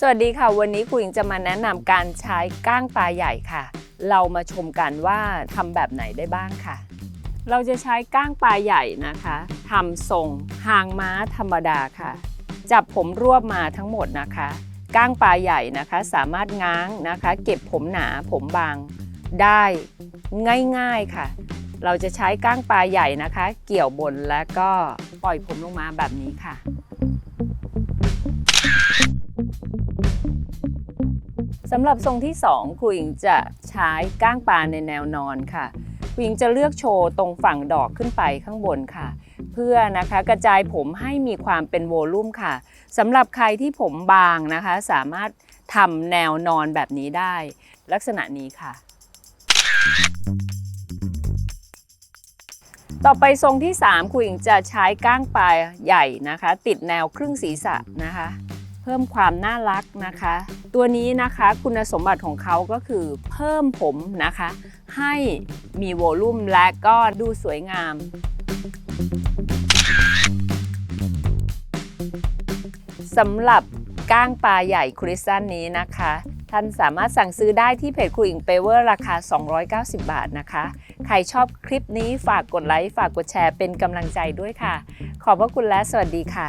สวัสดีค่ะ วันนี้ครูหญิงจะมาแนะนำการใช้ก้างปลาใหญ่ค่ะ เรามาชมกันว่าทำแบบไหนได้บ้างค่ะ เราจะใช้ก้างปลาใหญ่นะคะทำทรงหางม้าธรรมดาค่ะ จับผมรวบมาทั้งหมดนะคะ ก้างปลาใหญ่นะคะ สามารถง้างนะคะ เก็บผมหนาผมบางได้ง่ายๆค่ะ เราจะใช้ก้างปลาใหญ่นะคะ เกี่ยวบนแล้วก็ปล่อยผมลงมาแบบนี้ค่ะ สำหรับทรงที่ 2ครูหญิงจะใช้ก้างปลาในแนวนอนค่ะครูหญิงจะเลือกโชว์ตรงฝั่งดอกขึ้นไปข้างบนค่ะ เพื่อนะคะกระจายผมให้มีความเป็นโวลูมค่ะสำหรับใครที่ผมบางนะคะ สามารถทำแนวนอนแบบนี้ได้ ลักษณะนี้ค่ะ ต่อไปทรงที่ 3ครูหญิงจะใช้ก้างปลาใหญ่นะคะ ติดแนวครึ่งศีรษะนะคะ เพิ่มความน่ารักนะคะ ตัวนี้นะคะคุณสมบัติของเขาก็คือเพิ่มผมนะคะ ให้มีโวลุ่มและก็ดูสวยงามสำหรับก้างปลาใหญ่คริสตันนี้นะคะ ท่านสามารถสั่งซื้อได้ที่เพจครูอิงเปเวอร์ราคา 290 บาทนะคะ ใครชอบคลิปนี้ฝากกดไลค์ ฝากกดแชร์เป็นกำลังใจด้วยค่ะ ขอบพระคุณและสวัสดีค่ะ